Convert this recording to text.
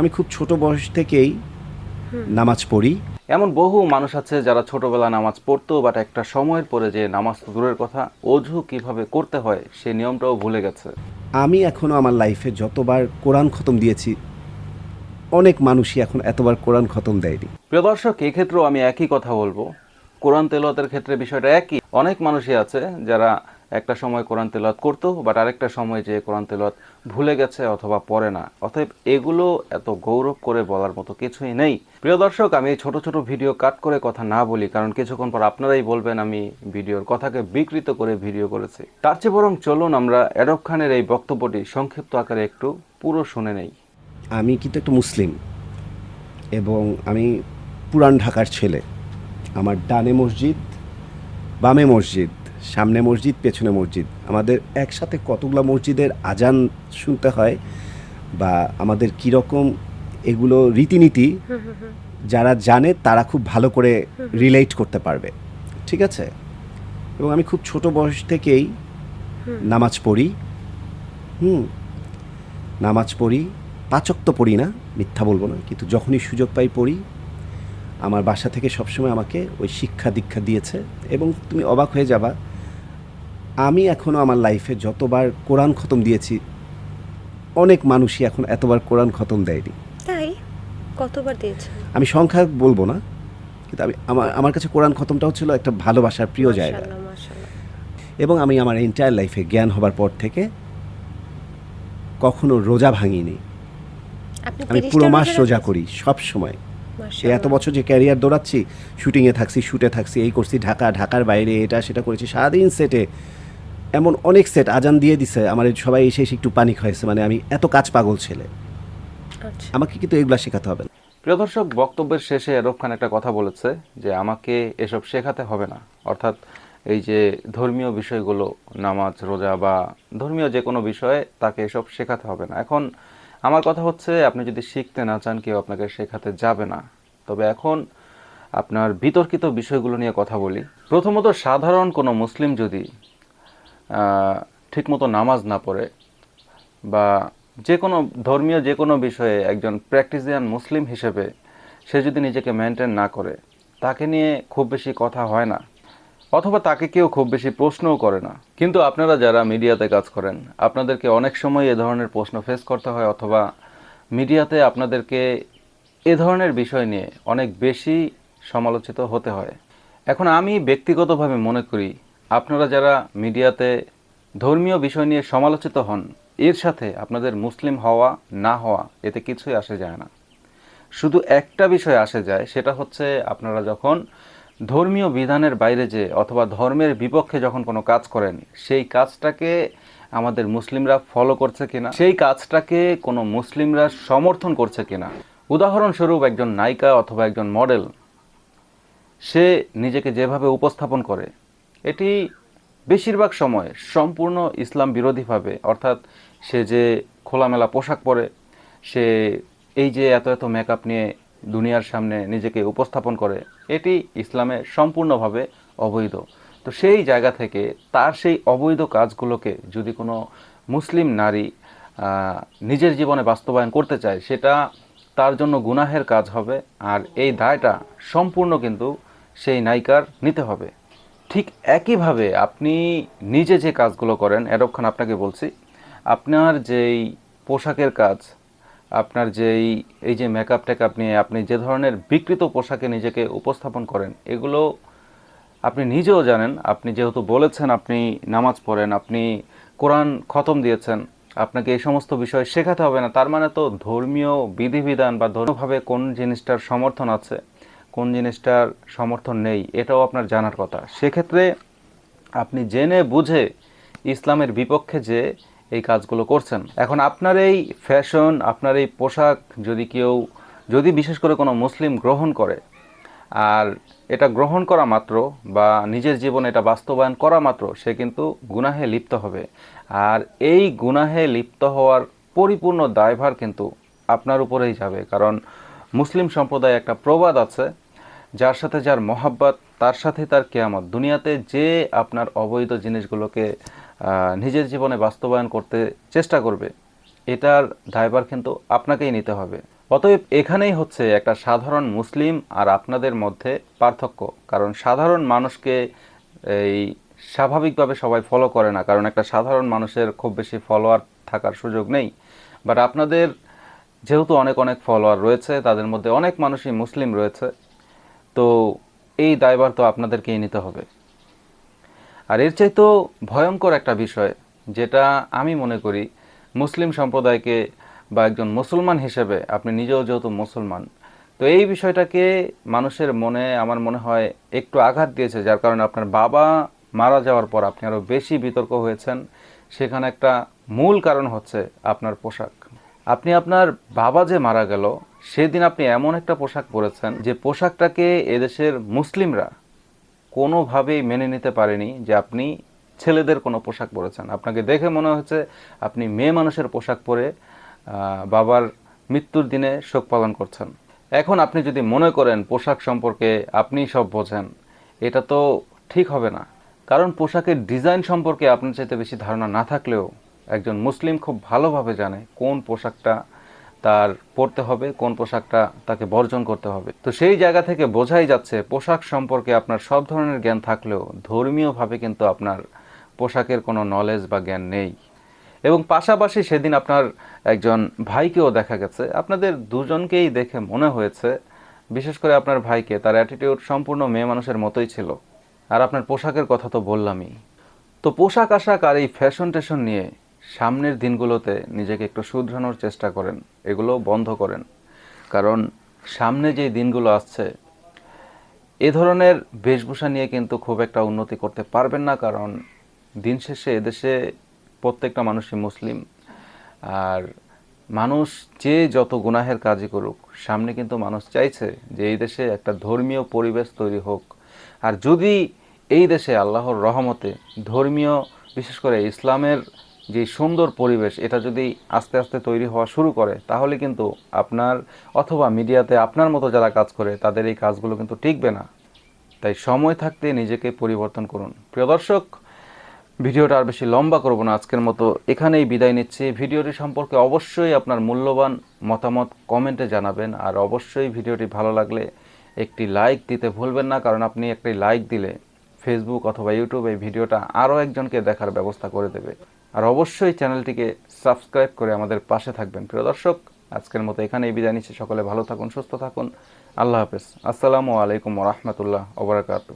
আমি খুব ছোট বয়স থেকেই নামাজ পড়ি। এমন বহু মানুষ আছে যারা ছোটবেলা নামাজ পড়তো বাট একটা সময়ের পরে যে নামাজ দূরের কথা অজু কীভাবে করতে হয় সেই নিয়মটাও ভুলে গেছে। আমি এখনও আমার লাইফে যতবার কোরআন খতম দিয়েছি অনেক মানুষই এখন এতবার কোরআন খতম দেয়নি। প্রিয় দর্শক এই ক্ষেত্রেও আমি একই কথা বলব। কোরআন তেলাওয়াতের ক্ষেত্রে বিষয়টা একই। অনেক মানুষই আছে যারা একটা সময় কোরআন তেলাওয়াত করতো বাট আরেকটা সময় যে কোরআন তেলাওয়াত ভুলে গেছে অথবা পড়ে না। অতএব এগুলো এত গৌরব করে বলার মতো কিছুই নেই। প্রিয় দর্শক, আমি এই ছোট ছোট ভিডিও কাট করে কথা না বলি, কারণ কিছুক্ষণ পর আপনারাই বলবেন আমি ভিডিওর কথাকে বিকৃত করে ভিডিও করেছি। তার চেয়ে বরং চলুন আমরা অ্যাডব খানের এই বক্তব্যটি সংক্ষিপ্ত আকারে একটু পুরো শুনে নেই। আমি কিন্তু একটা মুসলিম এবং আমি পুরান ঢাকার ছেলে। আমার ডানে মসজিদ, বামে মসজিদ সামনে মসজিদ পেছনে মসজিদ। আমাদের একসাথে কতগুলো মসজিদের আজান শুনতে হয় বা আমাদের কীরকম এগুলো রীতিনীতি যারা জানে তারা খুব ভালো করে রিলেট করতে পারবে। ঠিক আছে? এবং আমি খুব ছোট বয়স থেকেই নামাজ পড়ি। হুম। নামাজ পড়ি। পাচক তো পড়ি না মিথ্যা বলব না। কিন্তু যখনই সুযোগ পাই পড়ি। আমার বাসা থেকে সবসময় আমাকে ওই শিক্ষা দীক্ষা দিয়েছে। এবং তুমি অবাক হয়ে যাবা আমি এখনও আমার লাইফে যতবার কোরআন খতম দিয়েছি অনেক মানুষই এখন এতবার কোরআন খতম দেয়নি। তাই? কতবার দিয়েছেন আমি সংখ্যা বলব না কিন্তু আমি আমার আমার কাছে কোরআন খতমটাও ছিল একটা ভালোবাসার প্রিয় জায়গা। এবং আমি আমার এন্টায়ার লাইফে জ্ঞান হবার পর থেকে কখনো রোজা ভাঙিনি। আমি পুরো মাস রোজা করি সব সময়। এই এত বছর যে ক্যারিয়ার দৌড়াচ্ছি শুটিংয়ে থাকছি শুটে থাকছি এই করছি ঢাকা ঢাকার বাইরে এটা সেটা করেছি সারাদিন সেটে এমন অনেক সেট আজান দিয়ে দিছে আমার সবাই এসে এসে একটু পানি খাইছে মানে আমি এত কাজ পাগল ছেলে। আচ্ছা। আমাকে কিন্তু এগুলা শেখাতে হবে না। প্রিয় দর্শক বক্তব্যের শেষে এরব খান একটা কথা বলেছে যে আমাকে এসব শেখাতে হবে না। অর্থাৎ এই যে ধর্মীয় বিষয়গুলো নামাজ রোজা বা ধর্মীয় যে কোনো বিষয়ে তাকে এসব শেখাতে হবে না। এখন আমার কথা হচ্ছে আপনি যদি শিখতে না চান কেউ আপনাকে শেখাতে যাবে না। তবে এখন আপনার বিতর্কিত বিষয়গুলো নিয়ে কথা বলি। প্রথমত সাধারণ কোনো মুসলিম যদি ঠিকমতো নামাজ না পড়ে বা যে কোনো ধর্মীয় যে কোনো বিষয়ে একজন প্র্যাকটিসিয়ান মুসলিম হিসেবে সে যদি নিজেকে মেনটেন না করে, তাকে নিয়ে খুব বেশি কথা হয় না অথবা তাকে কেউ খুব বেশি প্রশ্নও করে না। কিন্তু আপনারা যারা মিডিয়াতে কাজ করেন, আপনাদেরকে অনেক সময় এ ধরনের প্রশ্ন ফেস করতে হয় অথবা মিডিয়াতে আপনাদেরকে এ ধরনের বিষয় নিয়ে অনেক বেশি সমালোচিত হতে হয়। এখন আমি ব্যক্তিগতভাবে মনে করি আপনারা যারা মিডিয়াতে ধর্মীয় বিষয় নিয়ে সমালোচিত হন, এর সাথে আপনাদের মুসলিম হওয়া, না হওয়া এতে কিছুই আসে যায় না। শুধু একটা বিষয় আসে যায়, সেটা হচ্ছে আপনারা যখন ধর্মীয় বিধানের বাইরে যে অথবা ধর্মের বিপক্ষে যখন কোনো কাজ করেন, সেই কাজটাকে আমাদের মুসলিমরা ফলো করছে কিনা, সেই কাজটাকে কোনো মুসলিমরা সমর্থন করছে কিনা। উদাহরণস্বরূপ একজন নায়িকা অথবা একজন মডেল সে নিজেকে যেভাবে উপস্থাপন করে এটি বেশিরভাগ সময় সম্পূর্ণ ইসলাম বিরোধীভাবে অর্থাৎ সে যে খোলামেলা পোশাক পরে, সে এই যে এত এত মেকআপ নিয়ে দুনিয়ার সামনে নিজেকে উপস্থাপন করে, এটি ইসলামে সম্পূর্ণভাবে অবৈধ। তো সেই জায়গা থেকে তার সেই অবৈধ কাজগুলোকে যদি কোনো মুসলিম নারী নিজের জীবনে বাস্তবায়ন করতে চায়, সেটা তার জন্য গুনাহের কাজ হবে। আর এই দায়টা সম্পূর্ণ কিন্তু সেই নায়িকার নিতে হবে। ঠিক একইভাবে আপনি নিজে যে কাজগুলো করেন খান আপনাকে বলছি, আপনার যেই পোশাকের কাজ, আপনার যেই, এই যে মেকআপ টেকআপ নিয়ে আপনি যে ধরনের বিকৃত পোশাকে নিজেকে উপস্থাপন করেন, এগুলো আপনি নিজেও জানেন, আপনি যেহেতু বলেছেন আপনি নামাজ পড়েন, আপনি কোরআন খতম দিয়েছেন, আপনাকে এই সমস্ত বিষয় শেখাতে হবে না, তার মানে তো ধর্মীয় বিধিবিধান বা ধর্মীয়ভাবে কোন জিনিসটার সমর্থন আছে কোন জিনিসটার সমর্থন নেই, এটাও আপনার জানার কথা। সেক্ষেত্রে আপনি জেনে বুঝে ইসলামের বিপক্ষে যে এই কাজগুলো করছেন। এখন আপনার এই ফ্যাশন, আপনার এই পোশাক যদি কেউ, যদি বিশেষ করে কোনো মুসলিম গ্রহণ করে, আর এটা গ্রহণ করা মাত্র বা নিজের জীবনে এটা বাস্তবায়ন করা মাত্র, সে কিন্তু গুনাহে লিপ্ত হবে। আর এই গুনাহে লিপ্ত হওয়ার পরিপূর্ণ দায়ভার কিন্তু আপনার উপরেই যাবে। কারণ মুসলিম সম্প্রদায়ে একটা প্রবাদ আছে যার সাথে যার মহাব্বত, তার সাথে তার কেয়ামত। দুনিয়াতে যে আপনার অবৈধ জিনিসগুলোকে নিজের জীবনে বাস্তবায়ন করতে চেষ্টা করবে, এটার দায়ভার কিন্তু আপনাকেই নিতে হবে। অতএব এখানেই হচ্ছে একটা সাধারণ মুসলিম আর আপনাদের মধ্যে পার্থক্য। কারণ সাধারণ মানুষকে এই স্বাভাবিকভাবে সবাই ফলো করে না। কারণ একটা সাধারণ মানুষের খুব বেশি ফলোয়ার থাকার সুযোগ নেই। বাট আপনাদের যেহেতু অনেক অনেক ফলোয়ার রয়েছে, তাদের মধ্যে অনেক মানুষই মুসলিম রয়েছে। তো এই দায়ভার তো আপনাদেরকেই নিতে হবে। আর এর চাইতেও ভয়ঙ্কর একটা বিষয়, যেটা আমি মনে করি মুসলিম সম্প্রদায়কে বা একজন মুসলমান হিসেবে আপনি নিজেও যেহেতু মুসলমান, তো এই বিষয়টাকে মানুষের মনে, আমার মনে হয় একটু আঘাত দিয়েছে, যার কারণে আপনার বাবা মারা যাওয়ার পর আপনি আরও বেশি বিতর্ক হয়েছেন। সেখানে একটা মূল কারণ হচ্ছে আপনার পোশাক। আপনি আপনার বাবা যে মারা গেল, সেদিন আপনি এমন একটা পোশাক পরেছেন যে পোশাকটাকে এদেশের মুসলিমরা কোনোভাবেই মেনে নিতে পারেনি যে আপনি ছেলেদের কোনো পোশাক পরেছেন। আপনাকে দেখে মনে হচ্ছে আপনি মেয়ে মানুষের পোশাক পরে বাবার মৃত্যুর দিনে শোক পালন করছেন। এখন আপনি যদি মনে করেন পোশাক সম্পর্কে আপনি সব বোঝেন, এটা তো ঠিক হবে না। কারণ পোশাকের ডিজাইন সম্পর্কে আপনার চাইতে বেশি ধারণা না থাকলেও একজন মুসলিম খুব ভালোভাবে জানে কোন পোশাকটা তার পরতে হবে, কোন পোশাকটা তাকে বর্জন করতে হবে। তো সেই জায়গা থেকে বোঝাই যাচ্ছে পোশাক সম্পর্কে আপনার সব ধরনের জ্ঞান থাকলেও ধর্মীয়ভাবে কিন্তু আপনার পোশাকের কোনো নলেজ বা জ্ঞান নেই। এবং পাশাপাশি সেদিন আপনার একজন ভাইকেও দেখা গেছে। আপনাদের দুজনকেই দেখে মনে হয়েছে, বিশেষ করে আপনার ভাইকে। তার অ্যাটিটিউড সম্পূর্ণ মেয়ে মানুষের মতোই ছিল। আর আপনার পোশাকের কথা তো বললামই। তো পোশাক আশাক আর এই ফ্যাশন টেশন নিয়ে সামনের দিনগুলোতে নিজেকে একটু শুধরানোর চেষ্টা করেন, এগুলো বন্ধ করেন। কারণ সামনে যে দিনগুলো আসছে, এ ধরনের বেশভূষা নিয়ে কিন্তু খুব একটা উন্নতি করতে পারবেন না, কারণ দিন শেষে এদেশে প্রত্যেকটা মানুষই মুসলিম। আর মানুষ যে যত গুনাহের কাজই করুক, সামনে কিন্তু মানুষ চাইছে যে এই দেশে একটা ধর্মীয় পরিবেশ তৈরি হোক। আর যদি এই দেশে আল্লাহর রহমতে ধর্মীয়, বিশেষ করে ইসলামের যে সুন্দর পরিবেশ এটা যদি আস্তে আস্তে তৈরি হওয়া শুরু করে, তাহলে কিন্তু আপনার অথবা মিডিয়াতে আপনার মতো যারা কাজ করে, তাদের এই কাজগুলো কিন্তু টিকবে না। তাই সময় থাকতে নিজেকে পরিবর্তন করুন। প্রিয় দর্শক, ভিডিওটা আর বেশি লম্বা করব না, আজকের মতো এখানেই বিদায় নিচ্ছি। ভিডিওটি সম্পর্কে অবশ্যই আপনার মূল্যবান মতামত কমেন্টে জানাবেন, আর অবশ্যই ভিডিওটি ভালো লাগলে একটি লাইক দিতে ভুলবেন না, কারণ আপনি একটি লাইক দিলে ফেসবুক অথবা ইউটিউবে এই ভিডিওটা আরও একজনকে দেখার ব্যবস্থা করে দেবে। আর অবশ্যই চ্যানেলটিকে সাবস্ক্রাইব করে আমাদের পাশে থাকবেন। প্রিয় দর্শক, আজকের মতো এখানেই বিদায় নিচ্ছি। সকলে ভালো থাকুন, সুস্থ থাকুন। আল্লাহ হাফেজ। আসসালামু আলাইকুম রহমতুল্লাহ ওবরাকাতু